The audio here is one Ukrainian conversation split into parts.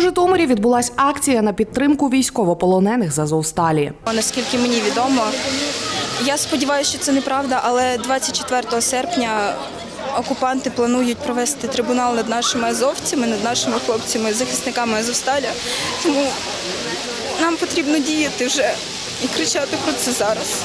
У Житомирі відбулась акція на підтримку військовополонених з Азовсталі. Наскільки мені відомо, я сподіваюся, що це неправда, але 24 серпня окупанти планують провести трибунал над нашими азовцями, над нашими хлопцями, захисниками Азовсталя. Тому нам потрібно діяти вже і кричати про це зараз.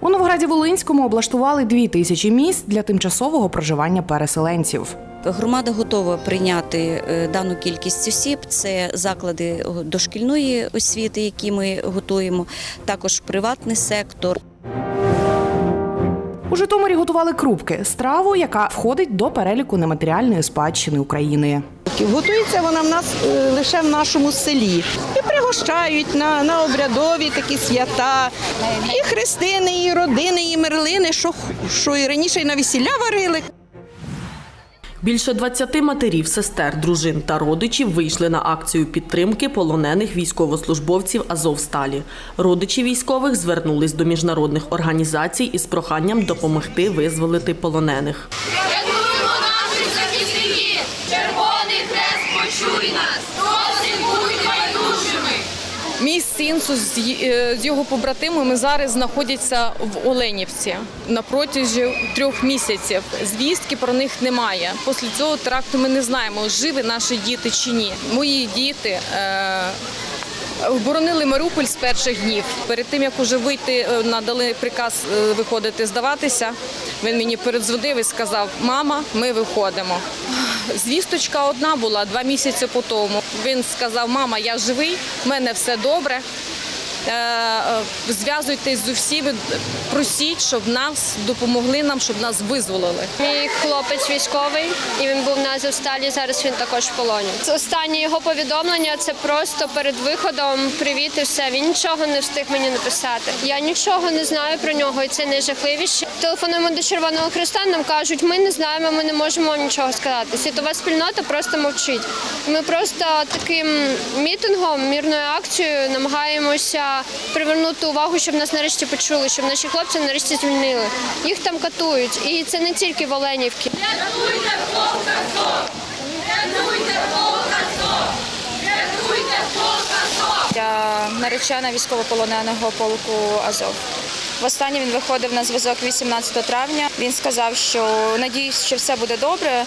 У Новограді Волинському облаштували дві тисячі місць для тимчасового проживання переселенців. Громада готова прийняти е, дану кількість осіб. Це заклади дошкільної освіти, які ми готуємо, також приватний сектор. У Житомирі готували крупки страву, яка входить до переліку нематеріальної спадщини України. Готується вона в нас е, лише в нашому селі. І пригощають на, на обрядові такі свята. І хрестини, і родини, і мерлини, що, що і раніше і на весілля варили. Більше 20 матерів, сестер, дружин та родичів вийшли на акцію підтримки полонених військовослужбовців Азовсталі. Родичі військових звернулись до міжнародних організацій із проханням допомогти визволити полонених. З, е, з його побратимами зараз знаходяться в Оленівці на протязі трьох місяців. Звістки про них немає. Після цього теракту ми не знаємо, живі наші діти чи ні. Мої діти. Е- Боронили Маріуполь з перших днів. Перед тим як уже вийти, е, надали приказ е, виходити, здаватися. Він мені передзвонив і сказав: Мама, ми виходимо. Звісточка одна була два місяці по тому. Він сказав: Мама, я живий, в мене все добре. Е, е, Зв'язуйтесь з усіми, просіть, щоб нас допомогли нам, щоб нас визволили. Мій хлопець військовий, і він був на Азовсталі. Зараз він також в полоні. Останнє його повідомлення це просто перед виходом. Привіт, і все. Він нічого не встиг мені написати. Я нічого не знаю про нього, і це найжахливіше. Телефонуємо до Червоного Христа. Нам кажуть, ми не знаємо, ми не можемо вам нічого сказати. Світова спільнота просто мовчить. Ми просто таким мітингом, мірною акцією намагаємося привернути увагу, щоб нас нарешті почули, щоб наші хлопці нарешті звільнили. Їх там катують, і це не тільки в Оленівці. Рятуйте полк Азов! Рятуйте полк Азов! Рятуйте полк Азов! Я наречена військовополоненого полку Азов. Востаннє він виходив на зв'язок 18 травня. Він сказав, що надіюсь, що все буде добре.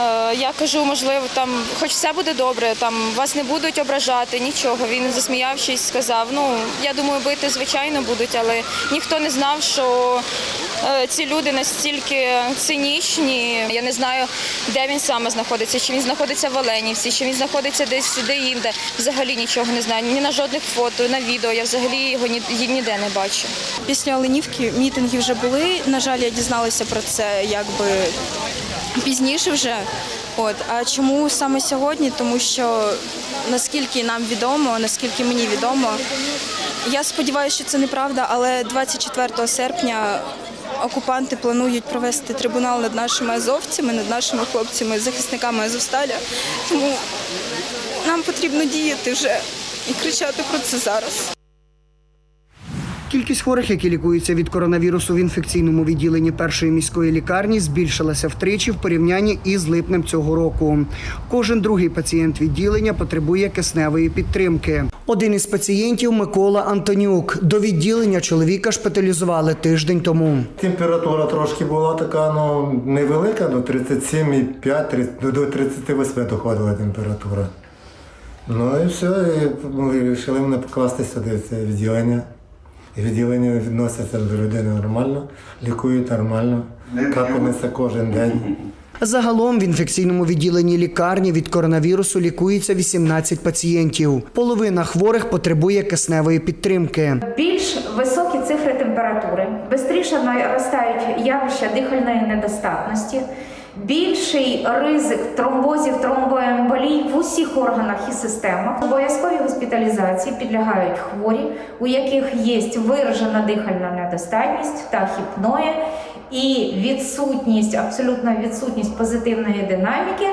Е, Я кажу, можливо, там, хоч все буде добре, там вас не будуть ображати, нічого. Він засміявшись, сказав: ну я думаю, бити звичайно будуть, але ніхто не знав, що е, ці люди настільки цинічні. Я не знаю, де він саме знаходиться, чи він знаходиться в Оленівці, чи він знаходиться десь де інде. Взагалі нічого не знаю. Ні на жодних фото, на відео. Я взагалі його ні- ніде не бачу. Після Оленівки мітинги вже були. На жаль, я дізналася про це якби пізніше вже. От а чому саме сьогодні? Тому що наскільки нам відомо, наскільки мені відомо, я сподіваюся, що це неправда, але 24 серпня окупанти планують провести трибунал над нашими азовцями, над нашими хлопцями, захисниками Азовсталя. Тому нам потрібно діяти вже і кричати про це зараз. Кількість хворих, які лікуються від коронавірусу в інфекційному відділенні першої міської лікарні, збільшилася втричі в порівнянні із липнем цього року. Кожен другий пацієнт відділення потребує кисневої підтримки. Один із пацієнтів Микола Антонюк. До відділення чоловіка шпиталізували тиждень тому. Температура трошки була така, ну невелика, до 37,5, тридцять- до 38 доходила температура. Ну і все, і вирішили мене покласти сюди це відділення. І відділення відноситься до людини нормально, лікують нормально, капається кожен день. Загалом в інфекційному відділенні лікарні від коронавірусу лікується 18 пацієнтів. Половина хворих потребує кисневої підтримки. Більш високі цифри температури, швидше наростають явища дихальної недостатності, більший ризик тромбозів, тромбоемболій в усіх органах і системах. Обов'язковій госпіталізації підлягають хворі, у яких є виражена дихальна недостатність та хіпноє і відсутність, абсолютна відсутність позитивної динаміки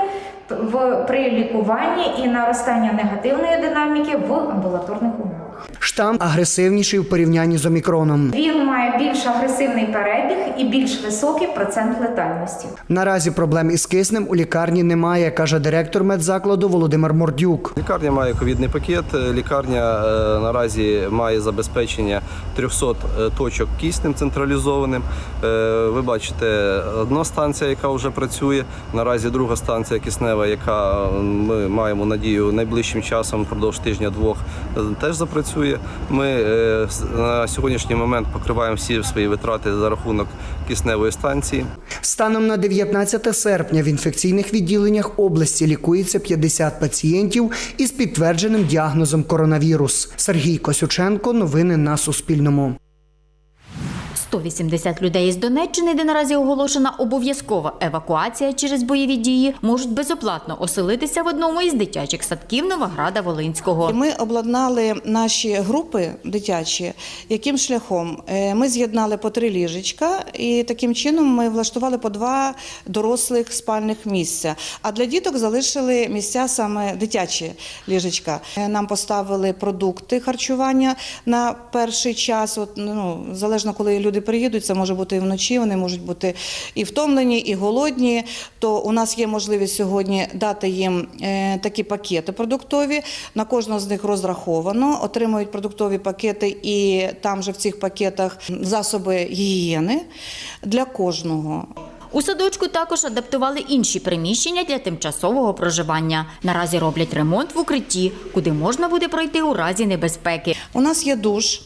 в при лікуванні і наростання негативної динаміки в амбулаторних умовах. Штам агресивніший в порівнянні з омікроном. Він має більш агресивний перебіг і більш високий процент летальності. Наразі проблем із киснем у лікарні немає, каже директор медзакладу Володимир Мордюк. Лікарня має ковідний пакет. Лікарня е, наразі має забезпечення 300 точок киснем централізованим. Е, Ви бачите, одна станція, яка вже працює. Наразі друга станція киснева, яка е, ми маємо надію найближчим часом впродовж тижня-двох е, теж запрацює. Ми е, на сьогоднішній момент покриваємо всі свої витрати за рахунок кисневої станції. Станом на 19 серпня в інфекційних відділеннях області лікується 50 пацієнтів із підтвердженим діагнозом коронавірус. Сергій Косюченко. Новини на Суспільному. 180 людей із Донеччини, де наразі оголошена обов'язкова евакуація через бойові дії, можуть безоплатно оселитися в одному із дитячих садків Новограда Волинського. Ми обладнали наші групи дитячі. Яким шляхом? Е, Ми з'єднали по три ліжечка, і таким чином ми влаштували по два дорослих спальних місця. А для діток залишили місця саме дитячі ліжечка. Е, Нам поставили продукти харчування на перший час. От, ну, залежно, коли люди приїдуть, це може бути і вночі, вони можуть бути і втомлені, і голодні. То у нас є можливість сьогодні дати їм е, такі пакети продуктові. На кожного з них розраховано, отримують продуктові пакети, і там же в цих пакетах засоби гігієни для кожного. У садочку також адаптували інші приміщення для тимчасового проживання. Наразі роблять ремонт в укритті, куди можна буде пройти у разі небезпеки. У нас є душ.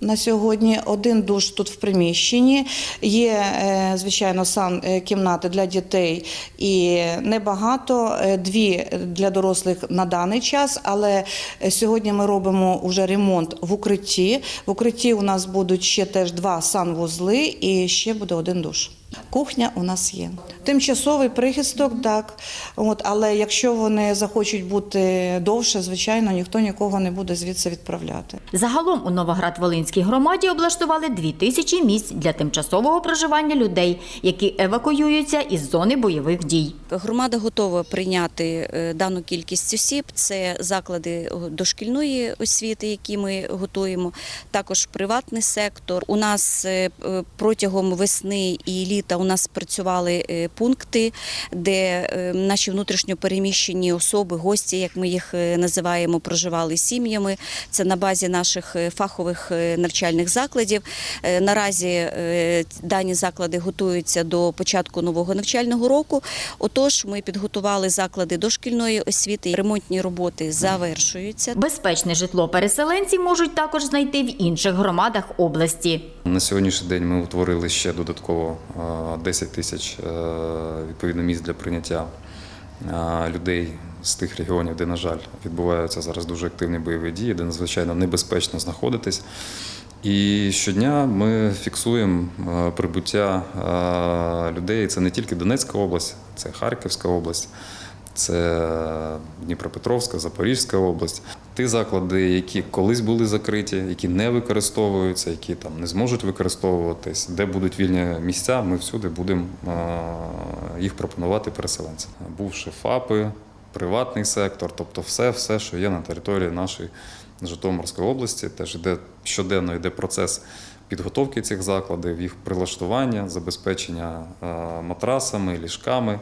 На сьогодні один душ тут в приміщенні. Є, е, звичайно, сан е, кімнати для дітей і небагато, е, дві для дорослих на даний час. Але сьогодні ми робимо вже ремонт в укритті. В укритті у нас будуть ще теж два санвузли і ще буде один душ. Кухня у нас є. Тимчасовий прихисток, так. От, але якщо вони захочуть бути довше, звичайно, ніхто нікого не буде звідси відправляти. Загалом у Новоград-Волинській громаді облаштували дві тисячі місць для тимчасового проживання людей, які евакуюються із зони бойових дій. Громада готова прийняти е, дану кількість осіб. Це заклади дошкільної освіти, які ми готуємо, також приватний сектор. У нас е, е, протягом весни і літа у нас працювали е, пункти, де е, наші внутрішньопереміщені особи, гості, як ми їх е, називаємо, проживали сім'ями. Це на базі наших фахових навчальних закладів. Наразі дані заклади готуються до початку нового навчального року. Отож, ми підготували заклади дошкільної освіти. Ремонтні роботи завершуються. Безпечне житло переселенці можуть також знайти в інших громадах області. На сьогоднішній день ми утворили ще додатково 10 тисяч е, відповідно місць для прийняття е, людей з тих регіонів, де, на жаль, відбуваються зараз дуже активні бойові дії, де надзвичайно небезпечно знаходитись. І щодня ми фіксуємо е, прибуття людей. Це не тільки Донецька область, це Харківська область, це Дніпропетровська, Запорізька область. Ті заклади, які колись були закриті, які не використовуються, які там не зможуть використовуватись, де будуть вільні місця, ми всюди будемо їх пропонувати переселенцям. Бувши ФАПи, приватний сектор, тобто все, все, що є на території нашої Житомирської області, теж йде щоденно йде процес підготовки цих закладів, їх прилаштування, забезпечення матрасами, ліжками,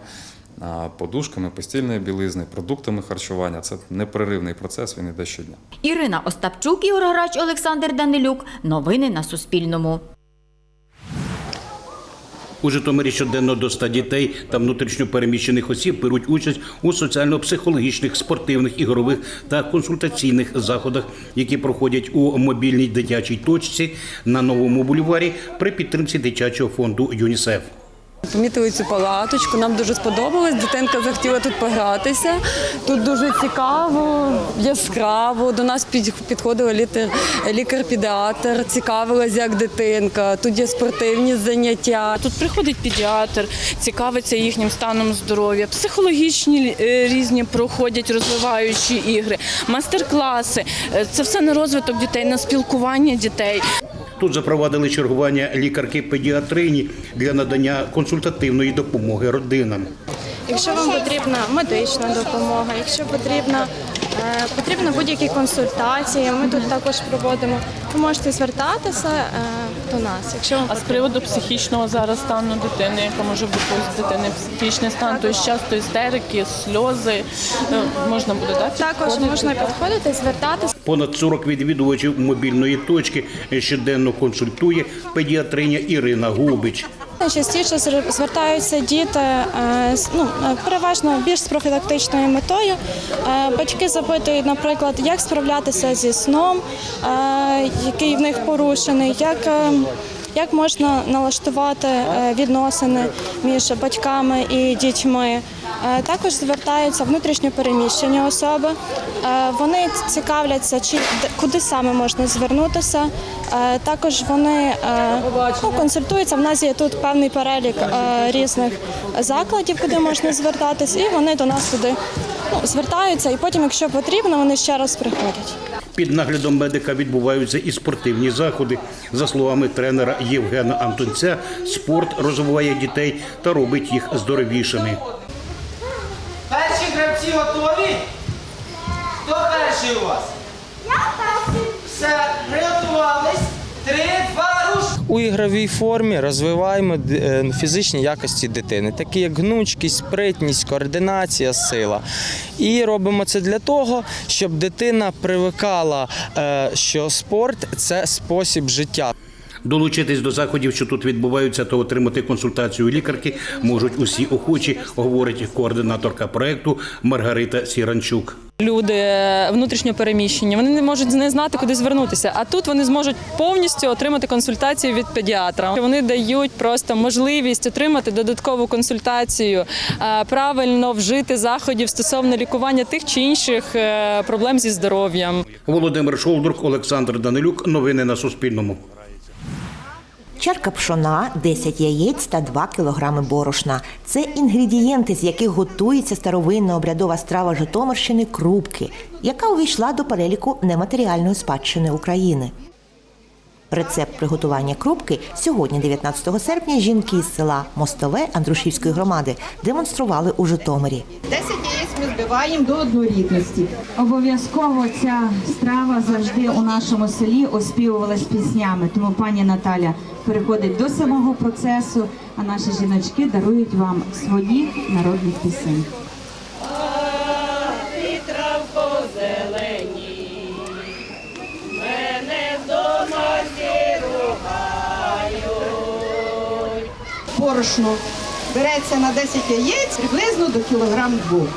подушками, постільної білизни, продуктами харчування. Це непреривний процес, він йде щодня. Ірина Остапчук, Ігор Грач, Олександр Данилюк. Новини на Суспільному. У Житомирі щоденно до 100 дітей та внутрішньо переміщених осіб беруть участь у соціально-психологічних, спортивних, ігрових та консультаційних заходах, які проходять у мобільній дитячій точці на новому бульварі при підтримці дитячого фонду ЮНІСЕФ. Помітили цю палаточку, нам дуже сподобалось. Дитинка захотіла тут погратися. Тут дуже цікаво, яскраво. До нас під- підходила лікар-педіатр, цікавилась, як дитинка. Тут є спортивні заняття. Тут приходить педіатр, цікавиться їхнім станом здоров'я, психологічні е, різні проходять розвиваючі ігри, мастер-класи. Е, Це все на розвиток дітей, на спілкування дітей. Тут запровадили чергування лікарки-педіатрині для надання консультативної допомоги родинам. Якщо вам потрібна медична допомога, якщо потрібна, е, потрібно будь-які консультації, ми тут також проводимо. Ви можете звертатися е, до нас. Якщо вам А з приводу психічного зараз стану дитини, яка може бути у дитини психічний стан, то часто істерики, сльози е, можна буде дати. також можна підходити, звертатися. Понад 40 відвідувачів мобільної точки щоденно консультує педіатриня Ірина Губич. Найчастіше звертаються діти е, ну, е, переважно більш з профілактичною метою. Е, Батьки запитують, наприклад, як справлятися зі сном, який в них порушений, як, як можна налаштувати відносини між батьками і дітьми. Е, Також звертаються внутрішньо переміщені особи. Е, Вони цікавляться, чи куди саме можна звернутися. Е, Також вони ну, консультуються. В нас є тут певний перелік різних закладів, куди можна звертатись, і вони до нас туди ну, звертаються. І потім, якщо потрібно, вони ще раз приходять. Під наглядом медика відбуваються і спортивні заходи. За словами тренера Євгена Антонця, спорт розвиває дітей та робить їх здоровішими. Перший у вас? Я перший. Все, приготувались. Три, два, руш! У ігровій формі розвиваємо е, фізичні якості дитини, такі як гнучкість, спритність, координація, сила. І робимо це для того, щоб дитина привикала, е, що спорт це спосіб життя. Долучитись до заходів, що тут відбуваються, та отримати консультацію лікарки можуть усі охочі, говорить координаторка проекту Маргарита Сіранчук. Люди внутрішньо переміщені, вони не можуть не знати, куди звернутися. А тут вони зможуть повністю отримати консультацію від педіатра. Вони дають просто можливість отримати додаткову консультацію, е, правильно вжити заходів стосовно лікування тих чи інших е, проблем зі здоров'ям. Володимир Шолдрук, Олександр Данилюк. Новини на Суспільному. Чарка пшона, 10 яєць та 2 кілограми борошна. Це інгредієнти, з яких готується старовинна обрядова страва Житомирщини крупки, яка увійшла до переліку нематеріальної спадщини України. Рецепт приготування крупки сьогодні, 19 серпня, жінки з села Мостове Андрушівської громади демонстрували у Житомирі. 10 яєць ми збиваємо до однорідності. Обов'язково ця страва завжди у нашому селі оспівувалась піснями. Тому пані Наталя переходить до самого процесу, а наші жіночки дарують вам свої народні пісень. Борошно береться на 10 яєць приблизно до кілограм двох.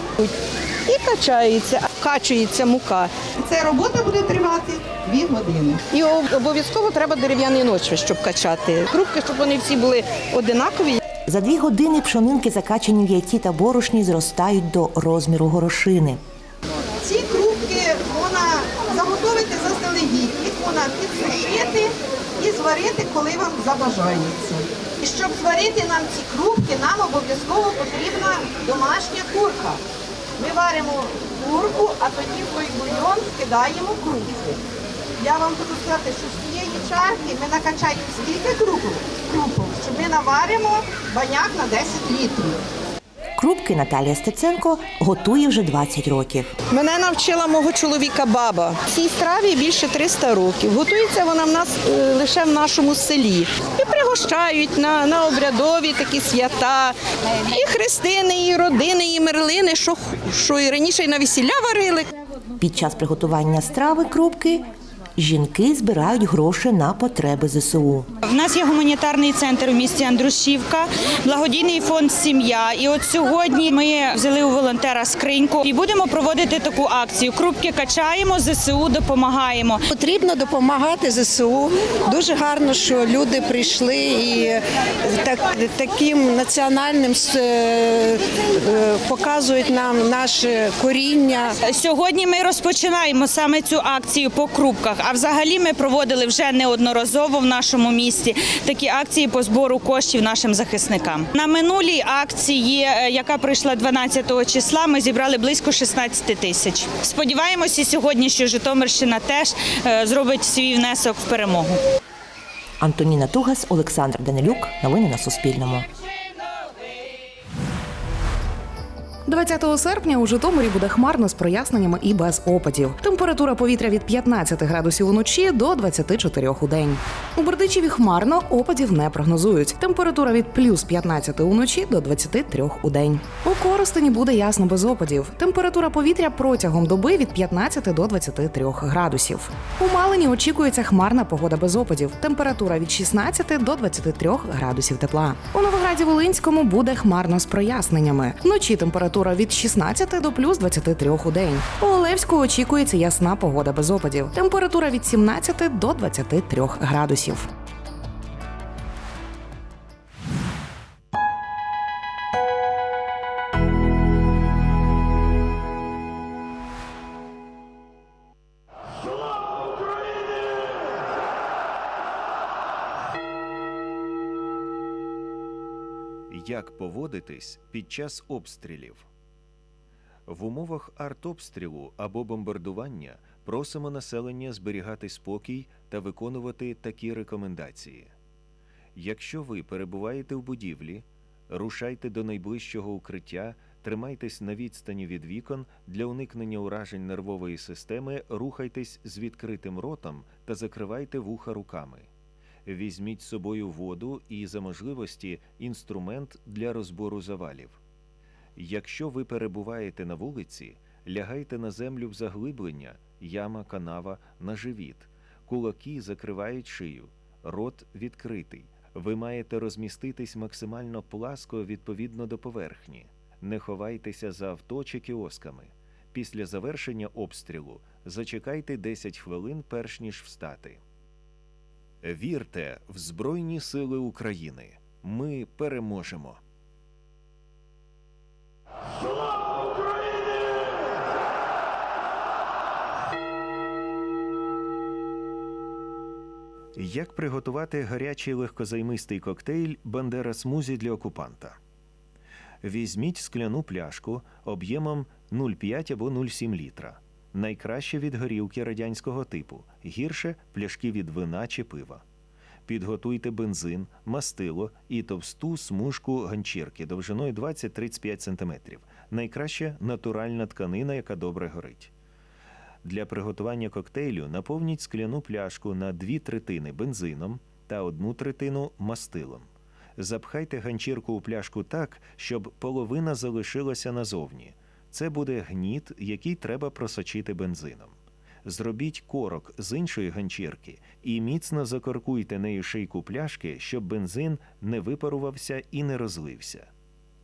І качається, вкачується мука. Ця робота буде тривати 2 години. І обов'язково треба дерев'яний ночви, щоб качати. Крупки, щоб вони всі були одинакові. За дві години пшонинки, закачані в яйці та борошні, зростають до розміру горошини. Ці крупки вона заготовити заздалегідь, їх вона підсушити і зварити, коли вам забажається. І щоб зварити нам ці крупки, нам обов'язково потрібна домашня курка. Ми варимо курку, а тоді в той бульйон кидаємо крупку. Я вам буду сказати, що з цієї чарки ми накачаємо скільки крупок, крупок, що ми наваримо баняк на 10 літрів. Крупки Наталія Стеценко готує вже 20 років. Мене навчила мого чоловіка баба. Цій страві більше 300 років. Готується вона в нас е, лише в нашому селі. Пригощають на, на обрядові такі свята. І хрестини, і родини, і мерлини, що, що і раніше і на весілля варили. Під час приготування страви крупки жінки збирають гроші на потреби ЗСУ. В нас є гуманітарний центр у місті Андрушівка, благодійний фонд Сім'я. І от сьогодні ми взяли у волонтера скриньку і будемо проводити таку акцію. Крупки качаємо, ЗСУ допомагаємо. Потрібно допомагати ЗСУ. Дуже гарно, що люди прийшли і так, таким національним е, е, показують нам наше коріння. Сьогодні ми розпочинаємо саме цю акцію по крупках. А взагалі ми проводили вже неодноразово в нашому місті такі акції по збору коштів нашим захисникам. На минулій акції, е, яка пройшла 12 числа, ми зібрали близько 16 тисяч. Сподіваємося, сьогодні, що Житомирщина теж е, зробить свій внесок в перемогу. Антоніна Тугас, Олександр Данилюк. Новини на Суспільному. 20 серпня у Житомирі буде хмарно з проясненнями і без опадів. Температура повітря від 15 градусів уночі до 24 у день. У Бердичеві хмарно опадів не прогнозують. Температура від плюс 15 уночі до 23 у день. У Коростені буде ясно без опадів. Температура повітря протягом доби від 15 до 23 градусів. У Малині очікується хмарна погода без опадів. Температура від 16 до 23 градусів тепла. У Новограді Волинському буде хмарно з проясненнями. Вночі температура від 16 до плюс 23 у день. У Олевську очікується ясна погода без опадів. Температура від 17 до 23 градусів. Як поводитись під час обстрілів? В умовах артобстрілу або бомбардування просимо населення зберігати спокій та виконувати такі рекомендації. Якщо ви перебуваєте в будівлі, рушайте до найближчого укриття, тримайтесь на відстані від вікон для уникнення уражень нервової системи, рухайтесь з відкритим ротом та закривайте вуха руками. Візьміть з собою воду і, за можливості, інструмент для розбору завалів. Якщо ви перебуваєте на вулиці, лягайте на землю в заглиблення, яма, канава, на живіт. Кулаки закривають шию, рот відкритий. Ви маєте розміститись максимально пласко відповідно до поверхні. Не ховайтеся за авто чи кіосками. Після завершення обстрілу зачекайте 10 хвилин, перш ніж встати. Вірте в Збройні Сили України. Ми переможемо. Як приготувати гарячий легкозаймистий коктейль Бандера смузі для окупанта? Візьміть скляну пляшку об'ємом 0,5 або 0,7 літра. Найкраще від горілки радянського типу, гірше пляшки від вина чи пива. Підготуйте бензин, мастило і товсту смужку ганчірки довжиною 20-35 см. Найкраще натуральна тканина, яка добре горить. Для приготування коктейлю наповніть скляну пляшку на дві третини бензином та одну третину мастилом. Запхайте ганчірку у пляшку так, щоб половина залишилася назовні. Це буде гніт, який треба просочити бензином. Зробіть корок з іншої ганчірки і міцно закоркуйте нею шийку пляшки, щоб бензин не випарувався і не розлився.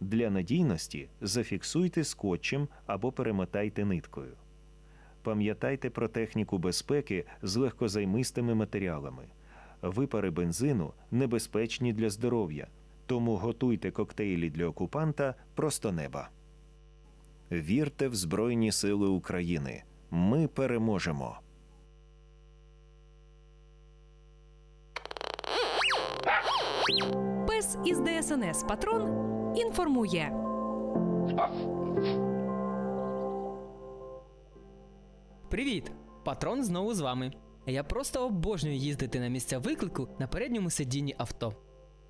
Для надійності зафіксуйте скотчем або перемотайте ниткою. Пам'ятайте про техніку безпеки з легкозаймистими матеріалами. Випари бензину небезпечні для здоров'я, тому готуйте коктейлі для окупанта просто неба. Вірте в Збройні Сили України. Ми переможемо. Пес із ДСНС Патрон інформує. Привіт! Патрон знову з вами. Я просто обожнюю їздити на місця виклику на передньому сидінні авто.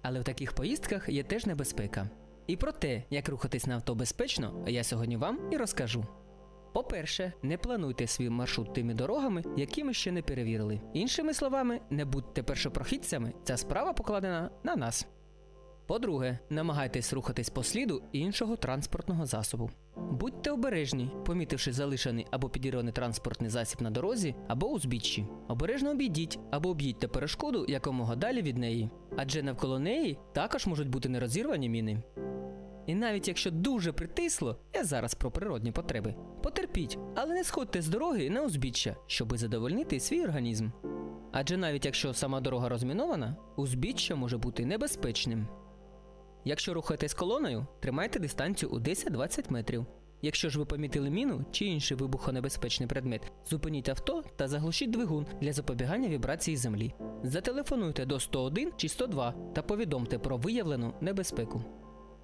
Але в таких поїздках є теж небезпека. І про те, як рухатись на авто безпечно, я сьогодні вам і розкажу. По-перше, не плануйте свій маршрут тими дорогами, які ми ще не перевірили. Іншими словами, не будьте першопрохідцями, ця справа покладена на нас. По-друге, намагайтесь рухатись по сліду іншого транспортного засобу. Будьте обережні, помітивши залишений або підірваний транспортний засіб на дорозі або узбіччі. Обережно обійдіть або об'їдьте перешкоду якомога далі від неї, адже навколо неї також можуть бути нерозірвані міни. І навіть якщо дуже притисло, я зараз про природні потреби. Потерпіть, але не сходьте з дороги на узбіччя, щоби задовольнити свій організм. Адже навіть якщо сама дорога розмінована, узбіччя може бути небезпечним. Якщо рухаєтесь колоною, тримайте дистанцію у 10-20 метрів. Якщо ж ви помітили міну чи інший вибухонебезпечний предмет, зупиніть авто та заглушіть двигун для запобігання вібрації землі. Зателефонуйте до 101 чи 102 та повідомте про виявлену небезпеку.